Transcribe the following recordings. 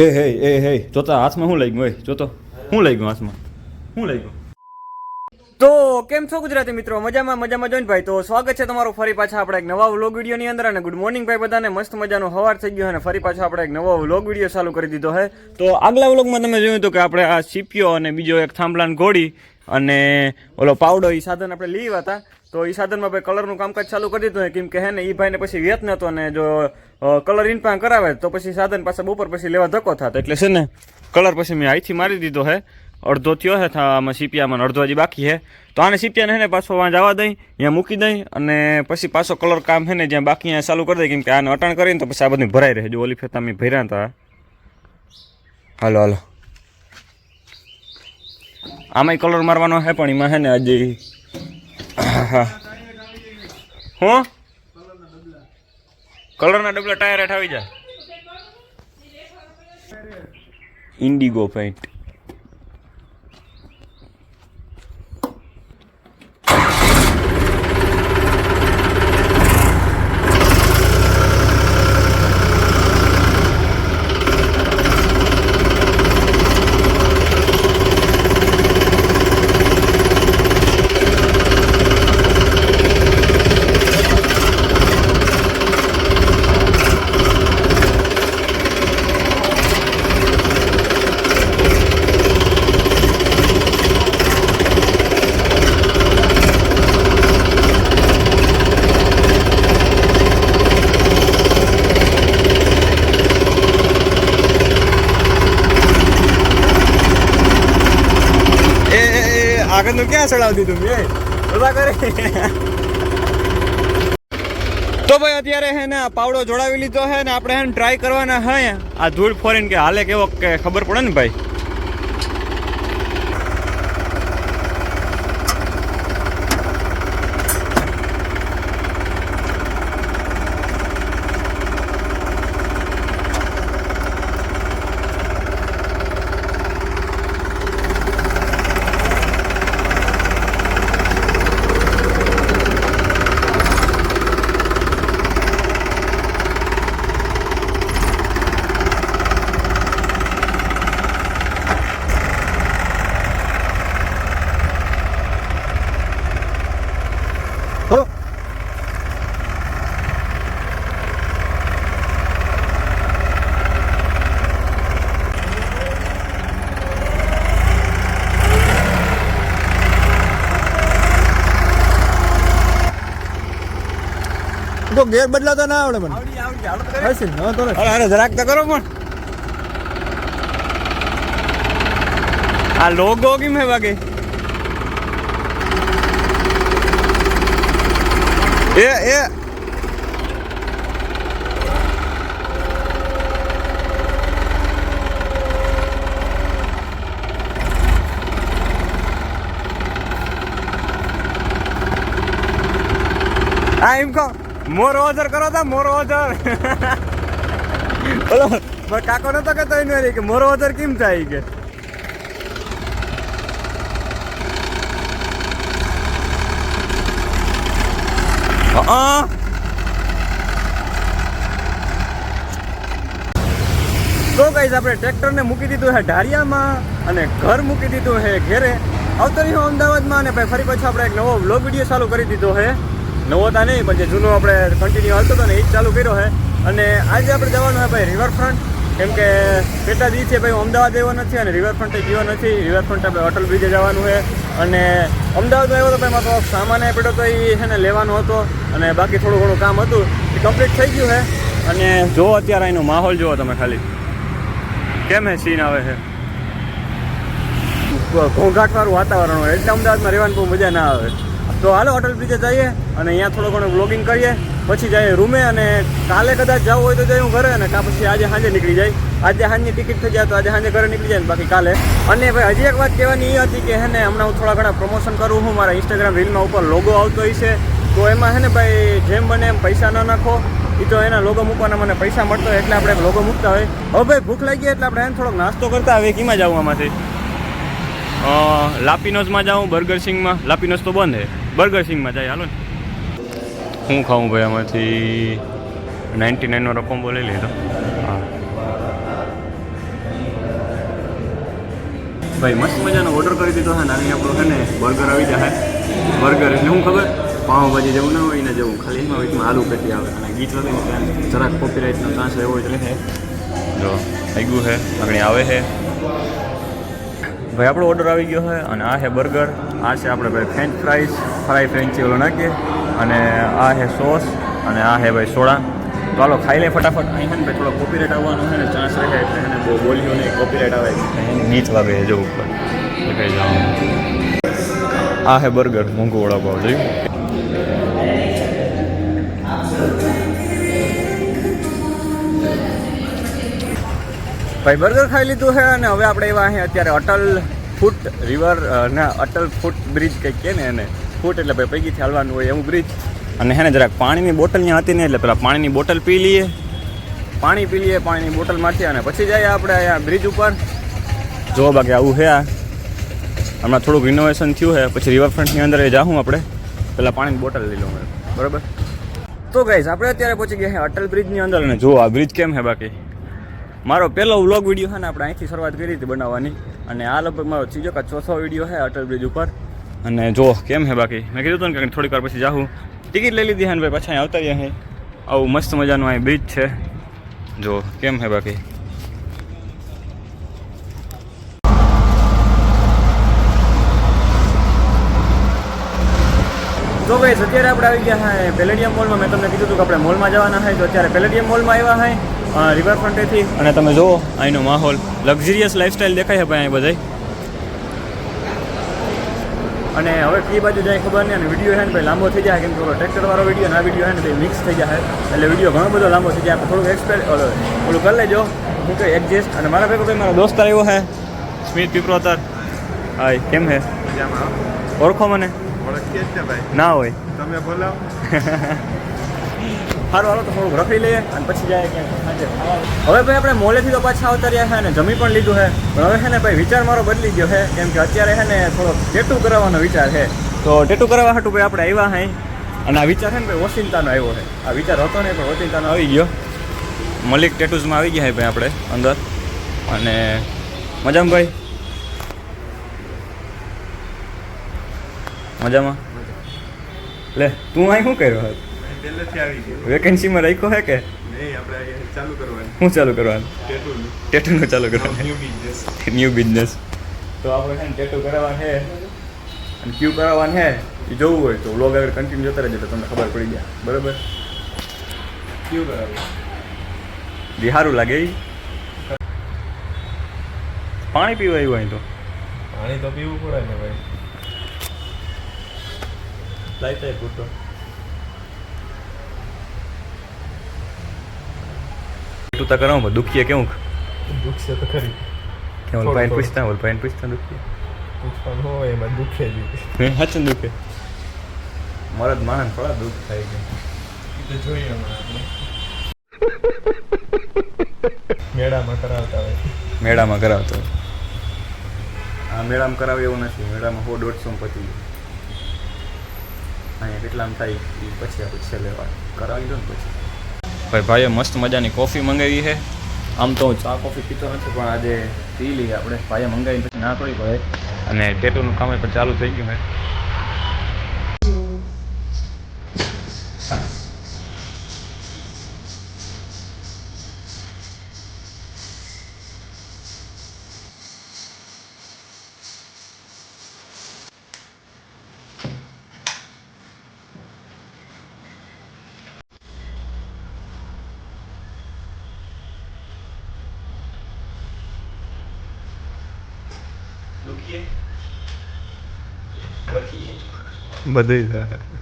એ, હે એ, હે. જોતા હાથમાં શું લઈ ગયું હોય જોતો શું લઈ ગયું હાથમાં? શું લઈ ગયું તો કેમ છો ગુજરાતી મિત્રો? મજામાં મજામાં જોઈને ભાઈ. તો સ્વાગત છે તમારું ફરી પાછા આપણે એક નવા વ્લોગ વિડીયોની અંદર અને ગુડ મોર્નિંગ ભાઈ બધાને. મસ્ત મજાનો હવાર થઈ ગયો અને ફરી પાછો આપણે એક નવો વ્લોગ વીડિયો ચાલુ કરી દીધો છે તો આગલા વ્લોગમાં તમે જોયું હતું કે આપણે આ સીપીઓ અને બીજો એક થાંભલાન ઘોડી અને ઓલો પાવડો એ સાધન આપણે લઈ હતા, તો એ સાધનમાં ભાઈ કલરનું કામકાજ ચાલુ કરી દીધું કેમ કે હે ને એ ભાઈને પછી વ્યત નતો અને જો કલર ઇનપાન કરાવે, તો પછી સાધન પાછા બપોર પછી લેવા ધક્કો થતો. એટલે છે ને, કલર પછી મેં અહીંથી મારી દીધો હે. અડધો થયો છે આમાં સીપિયામાં અડધો હજી બાકી છે તો આને સીપિયાને હે ને પાછો વાં જવા દઈ ત્યાં મૂકી દઈ અને પછી પાછો કલર કામ છે ને જ્યાં બાકી અહીંયા ચાલુ કરી દઈ કેમ કે આને અટાણ કરીને તો પછી આ બધું ભરાઈ રહે. જો ઓલી ફેતા મેં ભર્યા હતા હાલો હાલો. આમાંય કલર મારવાનો છે પણ એમાં છે ને હજી હા. હું? કલરના ડબલા ટાયર હેઠ આવી જાય ઇન્ડિગો પેન્ટ એ એ, એ આગળનું ક્યાં ચડાવી દીધું મેં બધા કરે. તો ભાઈ અત્યારે હે ને પાવડો જોડાવી લીધો હે ને આપણે હે ને ટ્રાય કરવાના હે. આ ધૂળ ફોરીને કે હાલે કેવો કે ખબર પડે ને ભાઈ? તો ગેર બદલાતો ના આવડે મને. હશે? તો અરે જરાક તો કરો પણ. આ લોગો કેમ હે વાગે? એ એ. હા એમ કહો. મોરો ઓઝર કરો તા મોરો ઓઝર બોલો, મારા કાકો નતો કહેતો એને કે મોરો ઓઝર કેમ થાય કે? હા. તો ગાઈઝ આપણે ટ્રેક્ટરને મૂકી દીધું છે ઢારિયામાં અને ઘર મૂકી દીધું છે ઘેરે. અવતરી હું અમદાવાદમાં અને ભાઈ ફરી પછી આપણે એક નવો વ્લોગ વીડિયો ચાલુ કરી દીધો છે નવો તા નહીં, પણ જે જૂનો આપણે કન્ટિન્યુ હાલતો હતો ને, એ જ ચાલુ કર્યો છે. અને આજે આપણે જવાનું છે ભાઈ રિવરફ્રન્ટ કેમ કે કેટલા દિવસે ભાઈ હું અમદાવાદ આવ્યો નથી અને રિવરફ્રન્ટે ગયો નથી. રિવરફ્રન્ટ આપણે અટલ બ્રિજે જવાનું છે. અને અમદાવાદમાં આવ્યો હતો ભાઈ, મારો સામાન પડ્યો તો એ છે ને લેવાનો હતો. અને બાકી થોડું ઘણું કામ હતું. એ કમ્પ્લીટ થઈ ગયું છે. અને જો અત્યારે એનો માહોલ જુઓ તમે ખાલી. કેમ હે સીન આવે છે? ઘોંઘાટવાળું વાતાવરણ હોય. એટલે અમદાવાદમાં રહેવાની બહુ મજા ના આવે. તો હાલો અટલ બ્રિજે જઈએ અને અહીંયા થોડો ઘણું બ્લોગિંગ કરીએ. પછી જઈએ રૂમે અને કાલે કદાચ જવું હોય તો જઈએ હું ઘરે અને કાં પછી આજે સાંજે નીકળી જાય આજે સાંજની ટિકિટ થઈ જાય તો આજે સાંજે ઘરે નીકળી જાય બાકી કાલે. અને ભાઈ, હજી એક વાત કહેવાની એ હતી કે હે ને, હમણાં હું થોડા ઘણા પ્રમોશન કરું હું મારા ઇન્સ્ટાગ્રામ રીલમાં ઉપર લોગો આવતો છે તો એમાં હે ને ભાઈ, જેમ બને એમ પૈસા ન નાખો. એ તો એના લોગો મૂકવાના મને પૈસા મળતો હોય એટલે આપણે લોગો મૂકતા હોય. હવે ભાઈ, ભૂખ લાગી એટલે આપણે એને થોડોક નાસ્તો કરતા હવે કીમાં જવું આમાંથી. લાપીનોઝમાં જાઉં, બર્ગર સિંગમાં. લાપીનોઝ તો બંધ છે બર્ગર સિંગમાં જાય, હાલો હું ખાઉં ભાઈ આમાંથી નાઇન્ટી નાઇનનો રકમ બોલી લીધો હા. ભાઈ, મસ્ત મજાનો ઓર્ડર કરી દીધો હા નાની આપણો છે ને બર્ગર આવી જાય બર્ગર એટલે શું ખબર? પાઉંભાજી જેવું ના હોય ને જેવું, ખાલી એમાં વીટમાં આલુ પેટી આવે. અને ગીત વગે ને કોપી જરાક કોપીરાઇટનો ચાન્સ એવો એટલે છે. જો થઈ ગયું છે, આગળ આવે છે. ભાઈ, આપણો ઓર્ડર આવી ગયો છે, અને આ છે બર્ગર આ છે આપણે ભાઈ ફ્રેન્ચ ફ્રાઈસ ફ્રાય ફ્રેન્ચી ઓલો નાખીએ. અને આ છે સોસ અને આ છે ભાઈ સોડા. તો હાલો ખાઈ લે ફટાફટ. અહીં ને ભાઈ થોડો કોપીરાઇટ આવવાનો છે ને ચાન્સ રહે એટલે એને બહુ બોલ્યો નહીં કોપીરાઇટ આવે નીચ વાગે છે જો ઉપર. આ છે બર્ગર મોંઘું વડાપાવ જોયું? ભાઈ બર્ગર ખાઈ લીધું છે અને હવે આપણે એવા અહીં અત્યારે અટલ રિવર ના, અટલ ફૂટ બ્રિજ કંઈક કે ને એને. ફૂટ એટલે ભાઈ પૈકીથી ચાલવાનું હોય એવું બ્રિજ અને હે ને જરાક પાણીની બોટલ ત્યાં હતી ને એટલે પેલા પાણીની બોટલ પી લઈએ. પાણી પી લઈએ, પાણીની બોટલમાંથી અને પછી જઈએ આપણે અહીંયા બ્રિજ ઉપર. જો બાકી આવું છે આ. હમણાં થોડુંક રિનોવેશન થયું છે પછી રિવરફ્રન્ટની અંદર એ જાઉં આપણે. પહેલાં પાણીની બોટલ લઈ લઉં બરાબર? તો ગઈશ આપણે અત્યારે પહોંચી ગયા છે અટલ બ્રિજની અંદર અને જો આ બ્રિજ કેમ છે બાકી. મારો પહેલો વ્લોગ વીડિયો છે ને આપણે અહીંથી શરૂઆત કરી હતી બનાવવાની. અને આ લગભગ મારો ત્રીજો કા ચોથો વીડિયો છે અટલ બ્રિજ ઉપર. અને જો, કેમ છે બાકી? મેં કીધું હતું ને કે થોડીક વાર પછી જાઉં ટિકિટ લઈ લીધી અને ભાઈ, પાછા અહીં આવતા અહીં આવું મસ્ત મજાનું અહીં બ્રિજ છે. જો, કેમ છે બાકી? તો ભાઈ અત્યારે આપણે આવી ગયા હા પેલેડિયમ મોલમાં મેં. તમને કીધું હતું કે આપણે મોલમાં જવાના હોય તો અત્યારે પેલેડિયમ મોલમાં આવ્યા હોય રિવરફ્રન્ટેથી અને તમે જુઓ. અહીંનો માહોલ. લક્ઝરિયસ લાઈફસ્ટાઈલ દેખાય છે ભાઈ અહીં બધાય. અને હવે કઈ બાજુ જાય ખબર નહીં અને વીડિયો છે ને ભાઈ લાંબો થઈ જાય કેમ કે ટ્રેક્ટર વાળો વીડિયો અને આ વીડિયો છે ને ભાઈ મિક્સ થઈ જાય. એટલે વીડિયો ઘણો બધો લાંબો થઈ જાય. આપણે થોડુંક એક્સપેર ઓલું કરી લેજો. હું કહે એડજસ્ટ અને મારા ભેગો ભાઈ મારો દોસ્તાર આવ્યો હે સ્મિત પીપરોતર હાય કેમ હે મજામાં ઓળખો મને? ઓળખીએ જ ને ભાઈ. ના હોય. તમે બોલાવો. સારું હાલો તો થોડુંક રખડી લઈએ અને પછી જાય ક્યાંક હવે ભાઈ આપણે મોલેથી તો પાછા આવતા રહ્યા છે અને જમી પણ લીધું છે પણ હવે છે ને ભાઈ વિચાર મારો બદલી ગયો છે કેમ કે અત્યારે છે ને થોડો ટેટુ કરાવવાનો વિચાર છે તો ટેટુ કરાવવા હતું ભાઈ આપણે આવ્યા હાઈ અને આ વિચાર છે ને ભાઈ ઓચિંતાનો આવ્યો છે આ વિચાર હતો ને પણ ઓચિંતાનો આવી ગયો. મલિક ટેટુઝમાં આવી ગયા ભાઈ આપણે અંદર. અને મજામાં ભાઈ? મજામાં? લે તું અહીં શું કર્યો? હતો પહેલેથી આવી ગયું. વેકેન્સીમાં રાખ્યો હે કે? નહીં આપણે ચાલુ કરવાનું. શું ચાલુ કરવાનું? ટેટુનું ટેટુનું ચાલુ કરવાનું. ન્યૂ બિઝનેસ ન્યૂ બિઝનેસ તો આપણે છે ને ટેટુ કરાવવાનું છે. અને ક્યુ કરાવવાનું છે. એ જોવું હોય તો વ્લોગ આગળ કન્ટિન્યુ જોતા રહેજો તો તમને ખબર પડી જાય. બરાબર? ક્યુ કરાવું જે સારું લાગે એ પાણી પીવા હોય તો? પાણી તો પીવું પડે ને ભાઈ. લાઈટ પૂરતો ટેટુ તો કરાવું દુખીએ કેવું દુખશે તો ખરી. થોડું, ભાઈને પૂછતા બોલ ભાઈને પૂછતા દુખીએ? પૂછવાનું હોય એમાં દુખે જ હે હાચું દુખે? મરદ માણસ થોડા દુઃખ થાય છે. તો જોઈએ મેળામાં કરાવતા હોય. મેળામાં કરાવતો હોય. આ મેળામાં કરાવે એવું નથી. મેળામાં હો દોઢસો પતી અહીંયા કેટલામાં થાય? એ પછી આપણે છેલ્લે વાત કરાવી દો ને પછી. ભાઈ, ભાઈએ મસ્ત મજાની કોફી મંગાવી છે. આમ તો ચા કોફી પીતો નથી, પણ આજે પી લઈએ આપણે. ભાઈએ મંગાવી પછી ના થોડી પડે અને ટેટુનું કામ પણ ચાલુ થઈ ગયું છે દુખીએ બધું થાય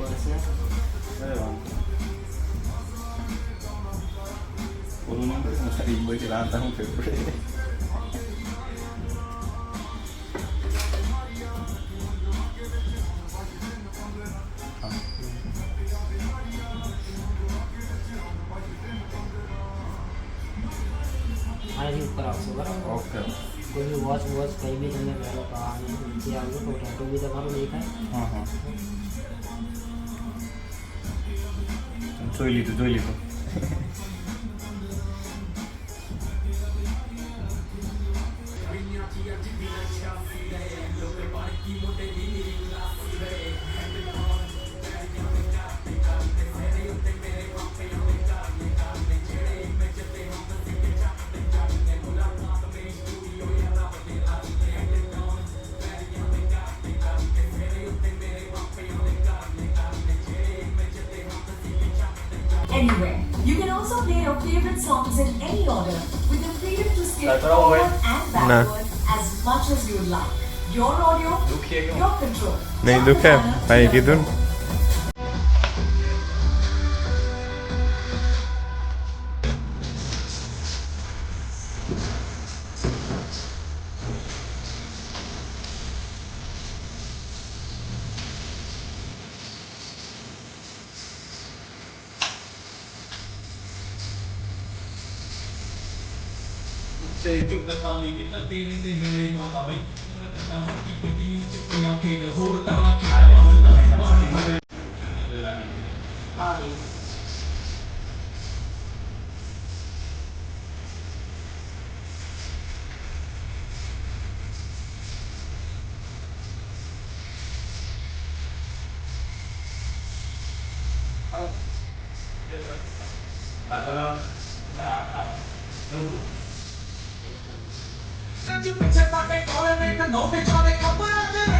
Burası. Devam. Por un hombre como salir voy a quedar tan febrero. આનાથી ઉપર આવશે બરાબર ઓકે કોઈ બી વોચ વોચ કંઈ બી તમે પહેરો તો આને નીચે આવજો કોઈ ટેટો બી તમારું દેખાય હા હા જોઈ લીધું જોઈ લીધું anywhere. You can also play your favorite songs in any order with the freedom to skip forward and backward as much as you like. Your audio, Say, took the family, get the things in the name of the way. Thank you. દુખીએ કેમ? your control. નહીં દુખે ભાઈ કીધું ને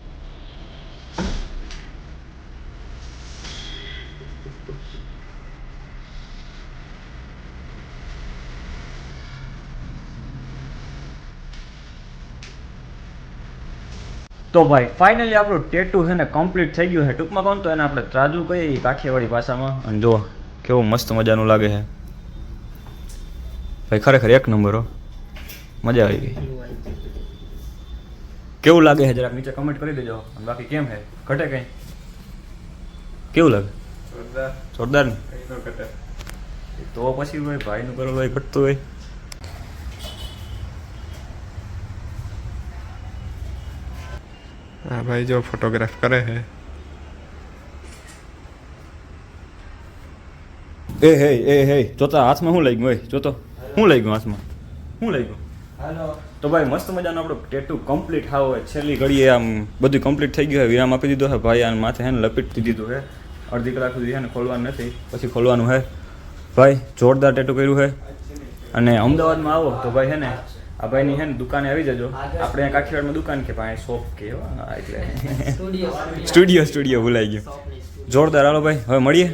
તો ભાઈ finally આપણું tattoo છે ને કમ્પ્લીટ થઈ ગયું છે. ટૂંકમાં કહું તો એને આપણે ત્રાજુ કહીએ કાઠિયાવાડી ભાષામાં. અને જો કેવું મસ્ત મજાનું લાગે છે. ભાઈ ખરેખર એક નંબર હો. મજા આવી ગઈ. કેવું લાગે છે? જરાક નીચે કમેન્ટ કરી દેજો. અને બાકી કેમ છે? ઘટે કંઈ? કેવું લાગે? જોરદાર. જોરદાર ને? તો પછી ભાઈ ભાઈનું કરેલું હોય ઘટતું હોય. હા ભાઈ જો ફોટોગ્રાફ કરે છે એ હે એ હે જોતા હાથમાં શું લઈ ગયું હોય જોતો શું લઈ ગયું હાથમાં? શું લઈ ગયું હાલો. તો ભાઈ મસ્ત મજાનું આપણું ટેટુ કમ્પ્લીટ થાવ હોય. છેલ્લી ઘડીએ આમ બધું કમ્પ્લીટ થઈ ગયું હોય વિરામ આપી દીધો છે ભાઈ આને માથે હે ને લપેટી દીધું છે અડધી કલાક સુધી હે ને ખોલવાનું નથી. પછી ખોલવાનું છે ભાઈ જોરદાર ટેટુ કર્યું છે અને અમદાવાદમાં આવો તો ભાઈ હે ને આ ભાઈની હે ને દુકાને આવી જજો. આપણે અહીંયા કાઠિયાવાડમાં દુકાન કે ભાઈ શોપ કે હા, એટલે. Studio studio. ભૂલાઈ ગયો. જોરદાર હાલો ભાઈ હવે મળીએ.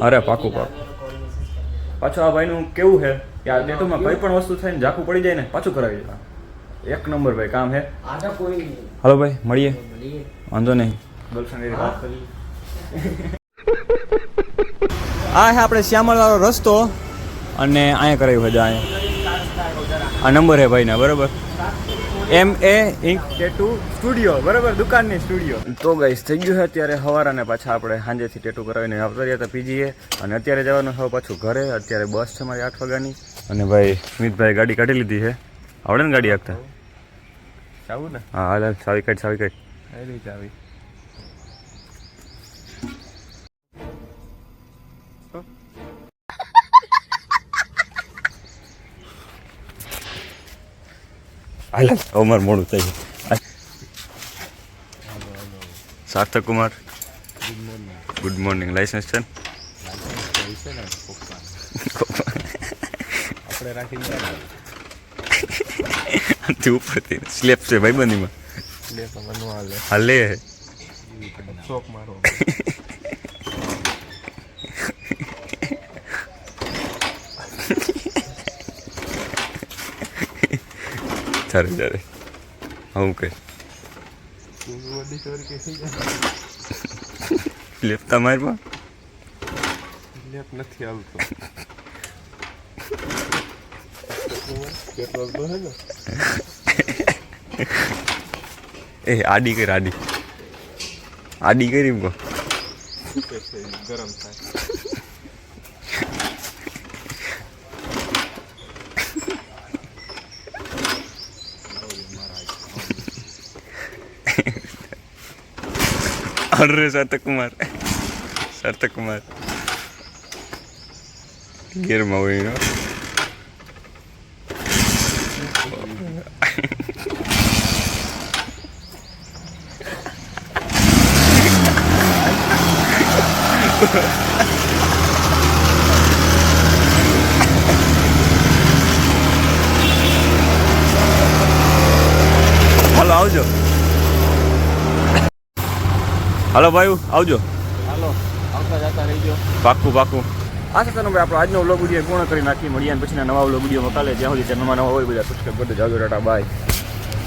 અરે, પાકું, પાકું. પાછું આ ભાઈનું કેવું છે? કે આ ટેટુમાં કંઈ પણ વસ્તુ થાય ને ઝાખું પડી જાય ને પાછું કરાવી દેવા એક નંબર ભાઈ કામ હે. નહીં. હાલો ભાઈ મળીએ. મળીએ. વાંધો નહીં. ગર્લફ્રેન્ડ વાત કરી. આ હે આપણે શ્યામળવાળો રસ્તો. અને અહીંયા કરાવ્યું છે અહીંયા. આ નંબર હે ભાઈના બરાબર? M A ink tattoo studio બરાબર? દુકાનની સ્ટુડિયો. તો ગઈ થઈ ગયું છે અત્યારે સવાર પાછા આપણે સાંજેથી ટેટુ કરાવીને આવતા રહ્યા હતા પીજીએ. અને અત્યારે જવાનું હવે પાછું ઘરે. અત્યારે બસ છે મારી આઠ વાગ્યાની. અને ભાઈ સ્મિતભાઈ ગાડી કાઢી લીધી છે. આવડે ને ગાડી આપતા ચાવું ને? હા હાલ સાવી કાઢ સાવી કાઢ. આવી ચાવી. હાલ અમાર મોડું થઈ સાર્થક કુમાર. ગુડ મોર્નિંગ લાઇસન્સ છે આપણે ઉપરથી. સ્લેપ છે ભાઈ બંધીમાં. હાલે. ચોક મારો. ચારે ચારે હું કે સ્લેપ તમારમાં લેપ નથી આવતો. એ આડી કર આડી. આડી કરી ગરમ થાય. અરે સાર્થક કુમાર સાર્થક કુમાર ગેરમાં હોય એનો હાલો આવજો હાલો ભાઈ આવજો. હાલો આવતા જતા રહીજો. પાકું પાકું આ સાથે નંબર આપણો આજનો વ્લોગ વીડિયો પૂર્ણ કરી નાખી. મળીએ અને પછીના નવા વ્લોગ વિડીયોમાં કાલે. જ્યાં સુધી ચેનલમાં નવા હોય બધા સબસ્ક્રાઈબ કરી જાજો ટાટા બાય